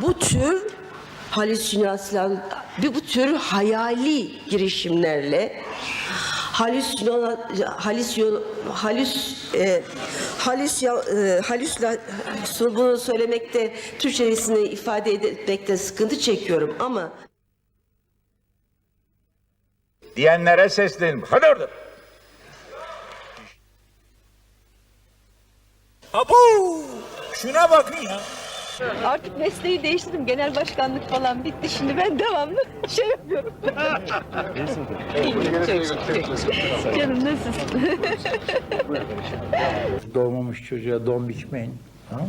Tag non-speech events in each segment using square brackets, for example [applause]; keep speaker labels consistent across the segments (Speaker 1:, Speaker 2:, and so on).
Speaker 1: bu tür halüsinasyon, bir bu tür hayali girişimlerle halüsino, halüsyon, halüs, e, halüs, e, halüsla, bunu söylemekte Türkçesini ifade etmekte sıkıntı çekiyorum ama
Speaker 2: diyenlere seslenin. Hadi orada. Abo! Şuna bakın ya.
Speaker 3: Artık mesleği değiştirdim. Genel başkanlık falan bitti. Şimdi ben devamlı [laughs] şey yapıyorum. [laughs] Canım nasılsın? [laughs]
Speaker 4: Doğmamış çocuğa don biçmeyin. Ha?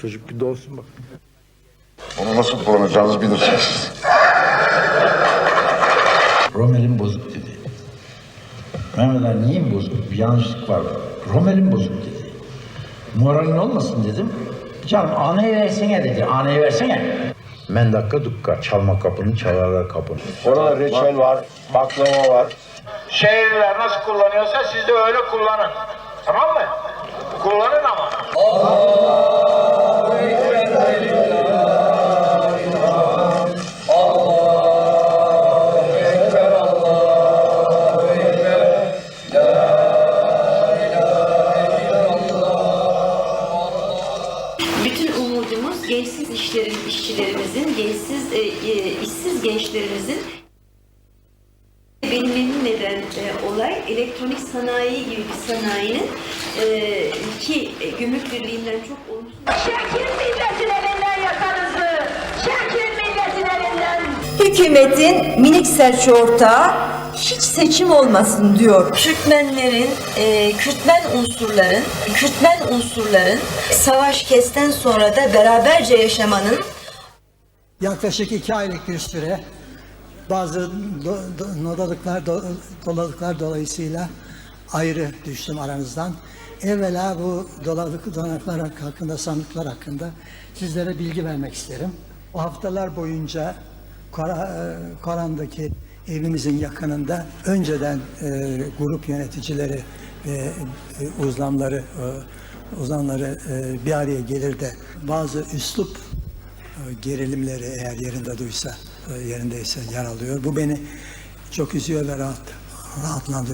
Speaker 4: Çocuk bir doğsun bak.
Speaker 5: Onu nasıl kullanacağınızı bilirsiniz.
Speaker 4: Romel'in bozuk dedi. Mehmet Ali neyin bozuk? Bir yanlışlık var. Romel'in bozuk dedi. Moralin olmasın dedim. Canım anayı versene dedi. Anayı versene. Mendakka dukka. Çalma kapını çalarlar kapını.
Speaker 2: Orada reçel var, baklava var. Şehirler nasıl kullanıyorsa siz de öyle kullanın. Tamam mı? Kullanın ama.
Speaker 6: Bütün gençsiz işlerin, işçilerimizin, gençsiz, e, e, işsiz gençlerimizin beni memnun eden e, olay elektronik sanayi gibi bir sanayinin e, ki e, gümrük birliğinden çok olumsuz
Speaker 7: Çekil milletin elinden yakanızı! Çekil milletin elinden!
Speaker 8: Hükümetin minik serçe ortağı hiç seçim olmasın diyor. Kürtmenlerin, e, Kürtmen unsurların, Kürtmen unsurların savaş kesten sonra da beraberce yaşamanın
Speaker 9: Yaklaşık iki aylık bir süre bazı do, do, nodalıklar, do, dolalıklar dolayısıyla ayrı düştüm aranızdan. Evvela bu dolalık donaklar hakkında, sandıklar hakkında sizlere bilgi vermek isterim. O haftalar boyunca Kora- e, evimizin yakınında önceden e, grup yöneticileri ve e, e, uzamları e, bir araya gelir de bazı üslup e, gerilimleri eğer yerinde duysa, e, yerindeyse yer alıyor. Bu beni çok üzüyor ve rahat, rahatlandırıyor.